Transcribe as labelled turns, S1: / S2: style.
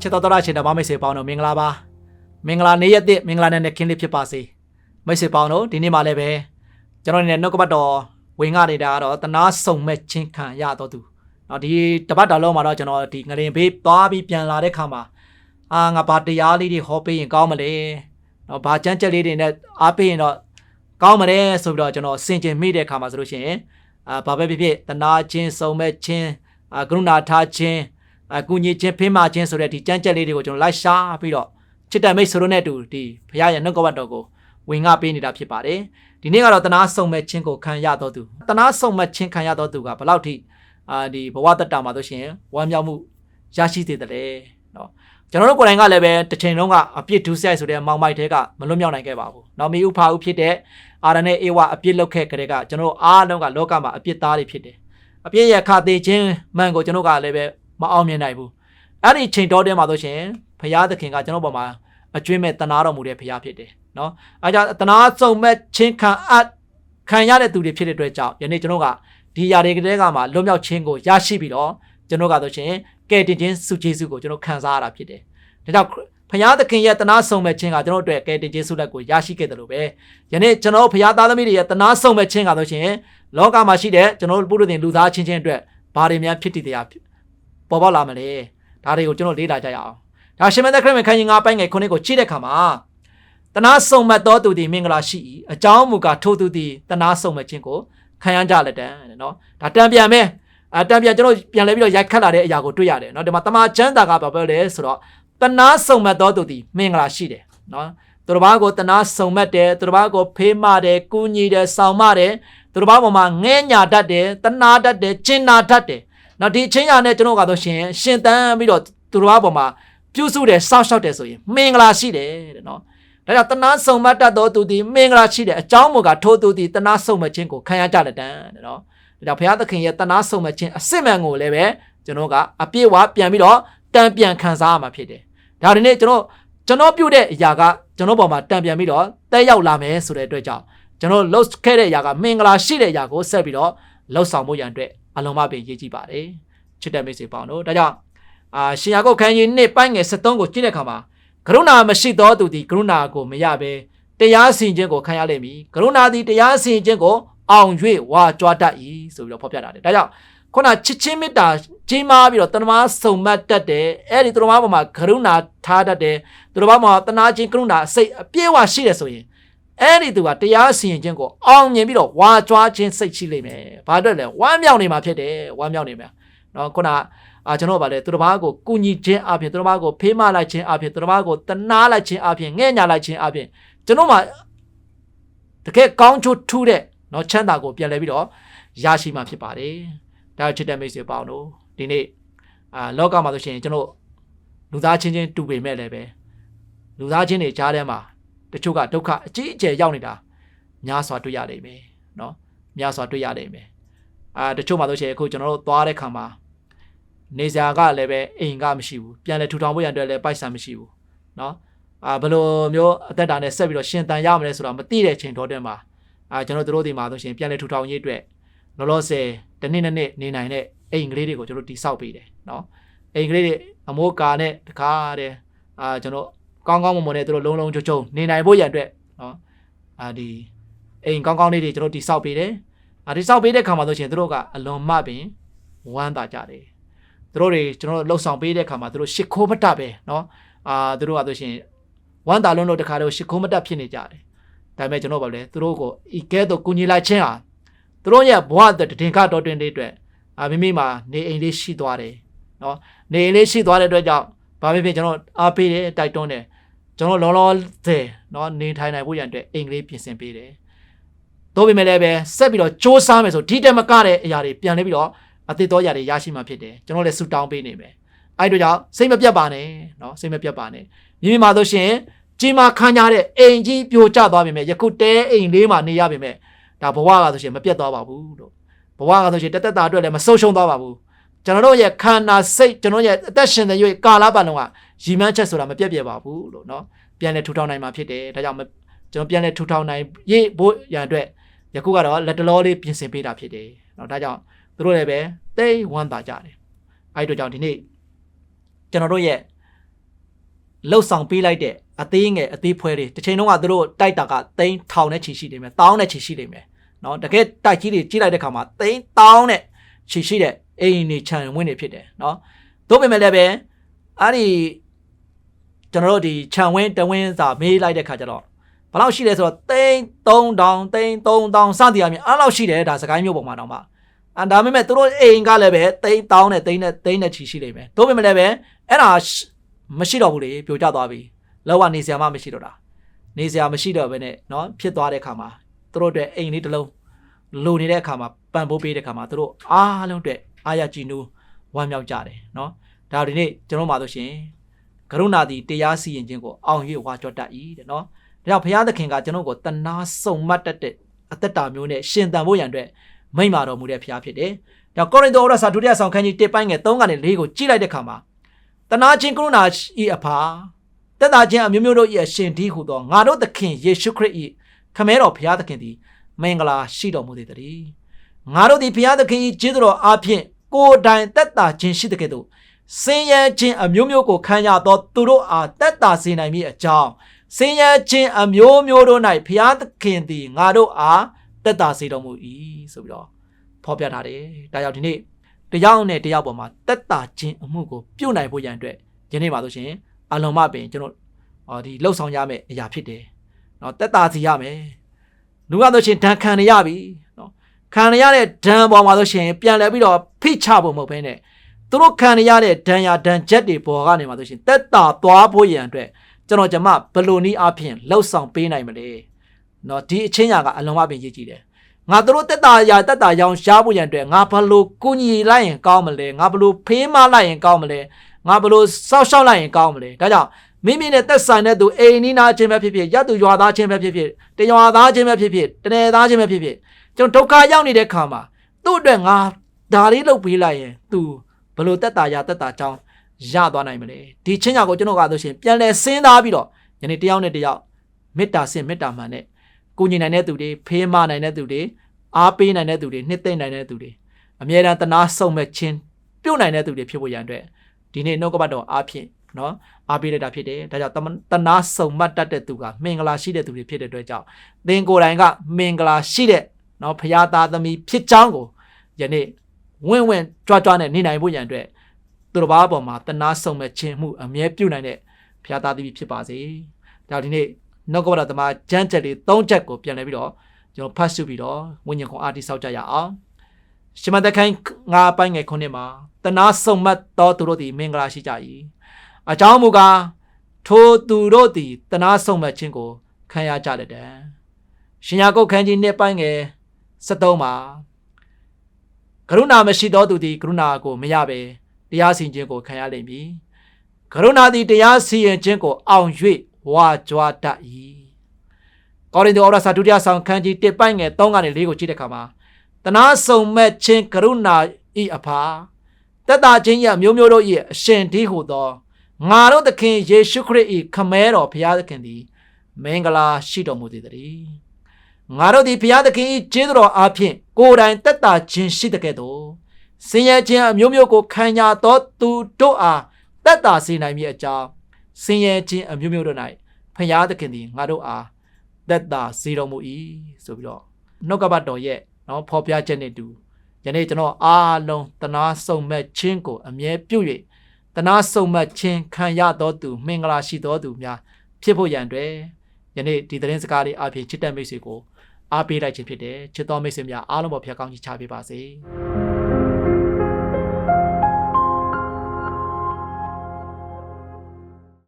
S1: ချစ်တော်တော်ရရှင်ဓမ္မမိတ်ဆွေပေါင်းတို့မင်္ဂလာပါမင်္ဂလာနေ့ရက်သစ်မင်္ဂလာနဲ့ခင်းလေးဖြစ်ပါစေမိတ်ဆွေပေါင်းတို့ဒီနေ့မှလည်းပဲကျွန်တော်နေနဲ့နှုတ်ကပတ်တော်ဝင်ရနေတာကတော့တနာစုံမဲ့ချင်းခံရတော်သူနော်ဒီတပတ်တော်လုံးမှာတော့ကျွန်တော်ဒီငရင်ဘေးသွားပြီးပြန်လာတဲ့ခါမှာအာငါဘာတရားလေးတွေဟောပေးရင်ကောင်းမလဲနော်ဘာကြမ်းကြက်လေးတွေနဲ့အားပေးရင်တော့ကောင်းမလဲဆိုပြီးတော့ကျွန်တော်စင်ကျင်မိတဲ့ခါမှာဆိုလို့ရှိရင်အာဘာပဲဖြစ်ဖြစ်တနာချင်းစုံမဲ့ချင်းအာကရုဏာထားချင်း အကူညီချင်းဖိမချင်းဆိုတဲ့ဒီကြမ်းကြက်လေးတွေကိုကျွန်တော်လိုက်ရှာပြီးတော့ချစ်တမိတ်ဆိုလို့နဲ့အတူဒီဘုရားရဲ့နှုတ်ကပတ်တော်ကိုဝင်ငါပေးနေတာဖြစ်ပါတယ်ဒီနေ့ကတော့တနာဆုံမဲ့ချင်းကိုခံရတော်သူတနာဆုံမဲ့ချင်းခံရတော်သူကဘယ်လောက်ထိအာဒီဘဝတတမှာဆိုရှင်ဝမ်းမြောက်မှုရရှိသေးတယ်လေနော်ကျွန်တော်တို့ကိုယ်တိုင်ကလည်းပဲတစ်ချိန်လုံးကအပြစ်ဒုစရိုက်ဆိုတဲ့မောင်မိုက်တဲကမလွတ်မြောက်နိုင်ခဲ့ပါဘူး။နော်မီဥဖာဥဖြစ်တဲ့အာရနဲ့အေဝအပြစ်လုပ်ခဲ့ကြတဲ့ကကျွန်တော်တို့အားလုံးကလောကမှာအပြစ်သားတွေဖြစ်တယ်။အပြစ်ရခသေးခြင်းမှန်ကိုကျွန်တော်ကလည်းပဲ မအောင်မြင်နိုင်ဘူး။အဲ့ဒီချိန်တော်တဲမှာဆိုရှင်ဘုရားသခင်ကကျွန်တော်ပေါ်မှာအကျွင်းမဲ့တနာတော်မူတဲ့ဘုရားဖြစ်တယ်။နော်။အဲကြောင့်တနာစုံမဲ့ချင်းခံအပ်ခံရတဲ့သူတွေဖြစ်တဲ့အတွက်ကြောင့်ယနေ့ကျွန်တော်ကဒီຢာတွေကလေးကမှလွတ်မြောက်ခြင်းကိုရရှိပြီးတော့ကျွန်တော်ကဆိုရှင်ကဲတင်ခြင်းစုကျေးဇူးကိုကျွန်တော်ခံစားရတာဖြစ်တယ်။ဒါကြောင့်ဖရာသခင်ရဲ့တနာဆုံမဲ့ခြင်းကကျွန်တော်တို့အတွက်ကဲတင်ခြင်းဆုလက်ကိုရရှိခဲ့တယ်လို့ပဲယနေ့ကျွန်တော်ဖရာသားသမီးတွေရဲ့တနာဆုံမဲ့ခြင်းကဆိုရှင်လောကမှာရှိတဲ့ကျွန်တော်တို့ပုရိသင်လူသားချင်းချင်းအတွက်ဘာတွေများဖြစ်တည်တရား ပေါ်ပေါက်လာမလဲဒါတွေကိုကျွန်တော်လေ့လာကြရအောင်ဒါရှင်မသက်ခရစ်ဝင်ခန်းကြီး၅ပိုင်းငယ်ခုနှစ်ကိုကြည့်တဲ့အခါမှာတနာဆုံမဲ့တော်သူသည်မင်္ဂလာရှိ၏အကြောင်းမူကားထိုသူသည်တနာဆုံမဲ့ခြင်းကိုခံရကြလက်တံတဲ့နော်ဒါတံပြန်မဲ့အတံပြန်ကျွန်တော်ပြန်လဲပြီးတော့ရိုက်ခတ်လာတဲ့အရာကိုတွေ့ရတယ်နော်ဒီမှာတမန်ကျမ်းစာကဘာပြောလဲဆိုတော့တနာစုံမတ်တော်သူသည်မင်္ဂလာရှိတယ်နော်သူတစ်ပါးကိုတနာစုံမတ်တယ်သူတစ်ပါးကိုဖေးမတယ်ကူညီတယ်ဆောင်မတယ်သူတစ်ပါးပေါ်မှာငဲညာတတ်တယ်တနာတတ်တယ်ကျင်နာတတ်တယ် နော်ဒီအချင်းညာနဲ့ကျွန်တော်ကတော့ရှင်ရှင်တန်းပြီးတော့သူတစ်ပါးပေါ်မှာပြုစုတယ်စောင့်ရှောက်တယ်ဆိုရင်မင်္ဂလာရှိတယ်တဲ့နော်ဒါကြောင့်တနာစုံမတ်တတ်တော်သူသည်မင်္ဂလာရှိတယ်အကြောင်းမူကားထိုးသူသည်တနာစုံမတ်ခြင်းကိုခံရကြလက်တန်းတဲ့နော်ဒါကြောင့်ဘုရားသခင်ရဲ့တနာစုံမတ်ခြင်းအစစ်မှန်ကိုလည်းပဲကျွန်တော်ကအပြည့်အဝပြန်ပြီးတော့တန်ပြန်ခံစားရမှာဖြစ်တယ်ဒါဒီနေ့ကျွန်တော်ကျွန်တော်ပြုတ်တဲ့အရာကကျွန်တော်ပေါ်မှာတံပြန်ပြီးတော့တက်ရောက်လာမယ်ဆိုတဲ့အတွက်ကြောင့်ကျွန်တော်လှုပ်ခဲ့တဲ့အရာကမင်္ဂလာရှိတဲ့အရာကိုဆက်ပြီးတော့လှုပ်ဆောင်ဖို့ရန်အတွက် အလုံးမပင်ရေးကြည့်ပါတယ်ချစ်တဲ့မိတ်ဆွေပေါင်းတို့ဒါကြောင့်အာရှင်ယာကုတ်ခန်းကြီးနှစ်ပိုင်းငယ်73ကိုကြည့်တဲ့အခါမှာကရုဏာမရှိသောသူသည်ကရုဏာကိုမရဘဲတရားစီရင်ခြင်းကိုခံရလိမ့်မည်ကရုဏာသည်တရားစီရင်ခြင်းကိုအောင်၍ဝါကြွားတတ်၏ဆိုပြီးတော့ဖော်ပြတာတယ်ဒါကြောင့်ခုနချစ်ချင်းမေတ္တာကြီးမားပြီးတော့တဏ္ဍာစုံမတ်တတ်တယ်အဲ့ဒီတဏ္ဍာပေါ်မှာကရုဏာထားတတ်တယ်တဏ္ဍာပေါ်မှာတဏှာချင်းကရုဏာစိတ်အပြည့်အဝရှိတယ်ဆိုရင် အဲ့ဒီသူကတရားစီရင်ခြင်းကိုအောင်မြင်ပြီးတော့ဝါကြွားခြင်းစိတ်ရှိလိမ့်မယ်ဘာအတွက်လဲဝမ်းမြောက်နေမှာဖြစ်တယ်ဝမ်းမြောက်နေမှာနော်ခုနအာကျွန်တော်ဗာလဲသူတစ်ပါးကိုကုညီခြင်းအပြင်သူတစ်ပါးကိုဖေးမလိုက်ခြင်းအပြင်သူတစ်ပါးကိုတနာလိုက်ခြင်းအပြင်ငဲ့ညာလိုက်ခြင်းအပြင်ကျွန်တော်မှာတကယ်ကောင်းချိုးထူးတဲ့နော်ချမ်းသာကိုပြန်လဲပြီးတော့ရရှိမှာဖြစ်ပါတယ်ဒါချစ်တဲ့မိတ်ဆွေပေါင်းတို့ဒီနေ့အာလောကမှာဆိုရှင်ကျွန်တော်လူသားချင်းချင်းတူပေမဲ့လည်းပဲလူသားချင်းတွေကြားထဲမှာ တချို့ကဒုက္ခအကြီးအကျယ်ရောက်နေတာများစွာတွေ့ရလိမ့်မယ်နော်များစွာတွေ့ရလိမ့်မယ်အာတချို့မှာဆိုရှင်အခုကျွန်တော်တို့သွားတဲ့ခါမှာနေစရာကလည်းပဲအိမ်ကမရှိဘူးပြန်လဲထူထောင်ဖို့ရန်အတွက်လည်းပိုက်ဆံမရှိဘူးနော်အာဘယ်လိုမျိုးအသက်တာနဲ့ဆက်ပြီးတော့ရှင်တန်ရမလဲဆိုတာမသိတဲ့ချိန်တော်တဲ့မှာအာကျွန်တော်တို့ဒီမှာဆိုရှင်ပြန်လဲထူထောင်ရေးအတွက်လောလောဆယ်တစ်နှစ်နှစ်နှစ်နေနိုင်တဲ့အိမ်ကလေးတွေကိုကျွန်တော်တိဆောက်ပေးတယ်နော်အိမ်ကလေးတွေအမိုးကာနဲ့တကားတဲ့အာကျွန်တော် ကောင်းကောင်းမွန်မွန်နဲ့တို့လုံးလုံးချုံချုံနေနိုင်ဖို့ရန်အတွက်နော်အာဒီအိမ်ကောင်းကောင်းလေးတွေကျွန်တော်တိဆောက်ပေးတယ်အာဒီဆောက်ပေးတဲ့ခါမှာဆိုရှင်တို့ကအလွန်မှပင်ဝမ်းသာကြတယ်တို့တွေကျွန်တော်လှုပ်ဆောင်ပေးတဲ့ခါမှာတို့ရှ िख ိုးမတတ်ပဲနော်အာတို့ကဆိုရှင်ဝမ်းသာလုံးတို့တခါတော့ရှ िख ိုးမတတ်ဖြစ်နေကြတယ်ဒါပေမဲ့ကျွန်တော်ပါလေသူတို့ကိုဤကဲတော့ကုညီလိုက်ခြင်းဟာသူတို့ရဲ့ဘဝတဲ့တင်ခတော်တွင်လေးအတွက်အာမိမိမှာနေအိမ်လေးရှိသွားတယ်နော်နေအိမ်လေးရှိသွားတဲ့အတွက်ကြောင့်ဘာဖြစ်ဖြစ်ကျွန်တော်အားပေးတယ်တိုက်တွန်းတယ် ကျွန်တော်လောလောဆယ်နော်နေထိုင်နိုင်ဖို့ရန်အတွက်အိမ်ကလေးပြင်ဆင်ပေးတယ်တို့ပေမဲ့လည်းပဲဆက်ပြီးတော့စ조사မယ်ဆိုဒီတက်မကတဲ့အရာတွေပြန်နေပြီးတော့အသစ်တော်အရာတွေရရှိမှဖြစ်တယ်ကျွန်တော်လည်းဆူတောင်းပေးနေမယ်အဲ့တို့ကြောင့်စိတ်မပြတ်ပါနဲ့နော်စိတ်မပြတ်ပါနဲ့မိမိမှာဆိုရှင်ကြီးမားခမ်းကြတဲ့အိမ်ကြီးပြိုကျသွားပြီမဲ့ယခုတဲအိမ်လေးမှာနေရပြီမဲ့ဒါဘဝကဆိုရှင်မပြတ်သွားပါဘူးလို့ဘဝကဆိုရှင်တက်တက်တာအတွက်လည်းမဆုံးရှုံးသွားပါဘူး ကျွန်တော်တို့ရဲ့ခန္ဓာစိတ်ကျွန်တော်ရဲ့အသက်ရှင်တဲ့ရွေကာလပတ်လုံးကရည်မှန်းချက်ဆိုတာမပြတ်ပြတ်ပါဘူးလို့နော်ပြန်လဲထူထောင်နိုင်မှာဖြစ်တယ်ဒါကြောင့်ကျွန်တော်ပြန်လဲထူထောင်နိုင်ရေးဖို့ရန်အတွက်ယခုကတော့လက်တလောလေးပြင်ဆင်ပေးတာဖြစ်တယ်နော်ဒါကြောင့်သူတို့လည်းပဲတိတ်ဝမ်းသာကြတယ်အဲ့တို့ကြောင့်ဒီနေ့ကျွန်တော်တို့ရဲ့လှုပ်ဆောင်ပေးလိုက်တဲ့အသေးငယ်အသေးဖွဲတွေတစ်ချိန်လုံးကသူတို့တိုက်တာကသိန်းထောင်နဲ့ချီရှိနေမယ်တောင်းနဲ့ချီရှိနေမယ်နော်တကယ်တိုက်ကြီးတွေကြီးလိုက်တဲ့ခါမှာသိန်းတောင်းနဲ့ချီရှိတဲ့ အိမ်နေခြံဝင်းတွေဖြစ်တယ်နော်တို့ပေမဲ့လည်းပဲအဲ့ဒီကျွန်တော်တို့ဒီခြံဝင်းတဝင်းစာမေးလိုက်တဲ့ခါကျတော့ဘယ်လောက်ရှိလဲဆိုတော့သိန်း3000သိန်း3000စသည်အမြင်အဲ့လောက်ရှိတယ်ဒါစကိုင်းမျိုးပုံမှာတော့မှအန်ဒါပေမဲ့သူတို့အိမ်ကလည်းပဲသိန်းတောင်းနဲ့သိန်းနဲ့သိန်းနဲ့ချီရှိနေမယ်တို့ပေမဲ့လည်းပဲအဲ့ဒါမရှိတော့ဘူးလေပြိုကျသွားပြီလောကနေစရာမှမရှိတော့တာနေစရာမရှိတော့ဘဲနဲ့เนาะဖြစ်သွားတဲ့ခါမှာသူတို့အတွက်အိမ်လေးတစ်လုံးလိုနေတဲ့အခါမှာပံ့ပိုးပေးတဲ့အခါမှာသူတို့အားလုံးအတွက် အာရကြည်နူးဝမ်းမြောက်ကြတယ်နော်ဒါဒီနေ့ကျွန်တော်မှာဆိုရှင်ကရုဏာသည်တရားစီရင်ခြင်းကိုအောင်၍ဝါကြွတတ်၏တဲ့နော်ဒါကြောင့်ဘုရားသခင်ကကျွန်တော်ကိုတနာစုံမတ်တတ်တဲ့အသက်တာမျိုးနဲ့ရှင်သန်ဖို့ရန်အတွက်မိန့်မာတော်မူတဲ့ဘုရားဖြစ်တယ်ဒါကောရိန္သုဩရစာဒုတိယဆောင်ခန်းကြီး1ပိုင်းငယ်3ကနေ4ကိုကြည့်လိုက်တဲ့အခါမှာတနာခြင်းကရုဏာဤအဖာတက်တာခြင်းအမျိုးမျိုးတို့၏အရှင်ဒီဟုသောငါတို့သခင်ယေရှုခရစ်၏ခမဲတော်ဘုရားသခင်သည်မင်္ဂလာရှိတော်မူသည်တည်း ငါတို့သည်ဘုရားသခင်၏ကျေးဇူးတော်အားဖြင့်ကိုယ်တိုင်တက်တာခြင်းရှိတဲ့ကဲ့သို့စင်ရခြင်းအမျိုးမျိုးကိုခံရသောသူတို့အားတက်တာစေနိုင်မိအကြောင်းစင်ရခြင်းအမျိုးမျိုးတို့၌ဘုရားသခင်သည်ငါတို့အားတက်တာစေတော်မူ၏ဆိုပြီးတော့ဖော်ပြထားတယ်။ဒါကြောင့်ဒီနေ့တယောက်နဲ့တယောက်ပေါ်မှာတက်တာခြင်းအမှုကိုပြုတ်နိုင်ဖို့ရန်အတွက်ယနေ့ပါဆိုရှင်အလွန်မှပင်ကျွန်တော်အော်ဒီလှုပ်ဆောင်ရမယ့်အရာဖြစ်တယ်။နော်တက်တာစီရမယ်။လူကဆိုရှင်ဒဏ်ခံရပြီ။ ခံရတဲ့ဒဏ်ပေါ်မှာဆိုရှင်ပြန်လဲပြီးတော့ဖိချဖို့မဟုတ်ဘဲနဲ့သူတို့ခံရတဲ့ဒဏ်ရာဒဏ်ချက်တွေပေါ်ကနေမှာဆိုရှင်တက်တာသွားဖို့ရန်အတွက်ကျွန်တော်ကျမဘလိုနီးအဖြစ်လှုပ်ဆောင်ပေးနိုင်မလဲเนาะဒီအချင်းညာကအလုံးမပင်ရည်ကြည့်တယ်ငါတို့တက်တာရာတက်တာရောင်ရှားဖို့ရန်အတွက်ငါဘလို့ကုညီလိုက်ရင်ကောင်းမလဲငါဘလို့ဖေးမလိုက်ရင်ကောင်းမလဲငါဘလို့စောက်ရှောက်လိုက်ရင်ကောင်းမလဲဒါကြောင့်မိမိနဲ့သက်ဆိုင်တဲ့သူအိမ်နီးနားချင်းပဲဖြစ်ဖြစ်ရပ်သူရွာသားချင်းပဲဖြစ်ဖြစ်တရွာသားချင်းပဲဖြစ်ဖြစ်တနယ်သားချင်းပဲဖြစ်ဖြစ် ကျွန်တော်ဒုက္ခရောက်နေတဲ့ခါမှာသူ့အတွက်ငါဒါလေးလုပ်ပေးလိုက်ရင် तू ဘလို့တက်တာရာတက်တာချောင်းရသွားနိုင်မလဲဒီချင်းညာကိုကျွန်တော်ကဆိုရှင်ပြန်လဲစဉ်းစားပြီးတော့ယနေ့တယောက်နဲ့တယောက်မေတ္တာစင်မေတ္တာမှန်နဲ့ကိုညီနိုင်တဲ့သူတွေဖေးမနိုင်တဲ့သူတွေအားပေးနိုင်တဲ့သူတွေနှစ်သိမ့်နိုင်တဲ့သူတွေအမြဲတမ်းတနာဆုံမဲ့ချင်းပြုတ်နိုင်တဲ့သူတွေဖြစ်ဖို့ရန်အတွက်ဒီနေ့နှုတ်ကပတ်တော်အားဖြင့်နော်အားပေးလိုက်တာဖြစ်တယ်ဒါကြောင့်တနာဆုံမတ်တတ်တဲ့သူကမင်္ဂလာရှိတဲ့သူတွေဖြစ်တဲ့အတွက်ကြောင့်သင်ကိုယ်တိုင်ကမင်္ဂလာရှိတဲ့ နော်ဖရာသားသမီးဖြစ်ကြောင်းကိုယနေ့ဝင့်ဝင့်ကြွားကြွားနဲ့နေနိုင်ဖို့ရန်အတွက်သူတော်ဘာပေါ်မှာတနာဆုံမဲ့ခြင်းမှုအမြဲပြုတ်နိုင်တဲ့ဖရာသားသမီးဖြစ်ပါစေဒါကြောင့်ဒီနေ့နှုတ်ကပတ်တော်သမားကျမ်းချက်လေး၃ချက်ကိုပြန်လည်ပြီးတော့ကျွန်တော်ဖတ်စုပြီးတော့ဝိညာဉ်ခွန်အားတိဆောက်ကြရအောင်ရှမသက်ခိုင်းငါပိုင်းငယ်ခုနှစ်မှာတနာဆုံမတ်တော်သူတို့သည်မင်္ဂလာရှိကြ၏အကြောင်းမူကားထိုသူတို့သည်တနာဆုံမတ်ခြင်းကိုခံရကြတဲ့တည်းရှင်ယာကုတ်ခန်းကြီးနှစ်ပိုင်းငယ် 73မှာကရုဏာမရှိသောသူသည်ကရုဏာကိုမရဘဲတရားစီရင်ခြင်းကိုခံရလိမ့်မည်ကရုဏာသည်တရားစီရင်ခြင်းကိုအောင်၍ဝါကြွားတတ်၏ကောရိန္သုဩရစာဒုတိယဆောင်ခန်းကြီး1ပိုင်းငယ်3ကနေ4ကိုကြည့်တဲ့အခါမှာတနာဆုံမဲ့ခြင်းကရုဏာဤအဖာတက်တာချင်းရမျိုးမျိုးတို့၏အရှင်ဒီဟုသောငါတို့သခင်ယေရှုခရစ်၏ခမဲတော်ဘုရားသခင်သည်မင်္ဂလာရှိတော်မူသည်တည်း ငါတို့သည်ဘုရားသခင်၏ကျေးဇူးတော်အားဖြင့်ကိုယ်တိုင်တက်တာခြင်းရှိတဲ့ကဲ့သို့ဆင်းရဲခြင်းအမျိုးမျိုးကိုခံရသောသူတို့အားတက်တာစေနိုင်မည်အကြောင်းဆင်းရဲခြင်းအမျိုးမျိုးတို့၌ဘုရားသခင်သည်ငါတို့အားသက်သာစေတော်မူ၏ဆိုပြီးတော့နှုတ်ကပတ်တော်ရဲ့နော်ဖော်ပြချက်နဲ့တူယနေ့ကျွန်တော်အားလုံးတနာစုံမဲ့ခြင်းကိုအမြဲပြု၍တနာစုံမဲ့ခြင်းခံရတော်သူမင်္ဂလာရှိတော်သူများဖြစ်ဖို့ရန်အတွက်ယနေ့ဒီသတင်းစကားလေးအပြင်ချစ်တဲ့မိတ်ဆွေကို အားပေးလိုက်ခြင်းဖြစ်တယ်ချစ်တော်မိတ်ဆွေများအားလုံးပေါ်ဖျက်ကောင်းချီးချပေးပါစေ။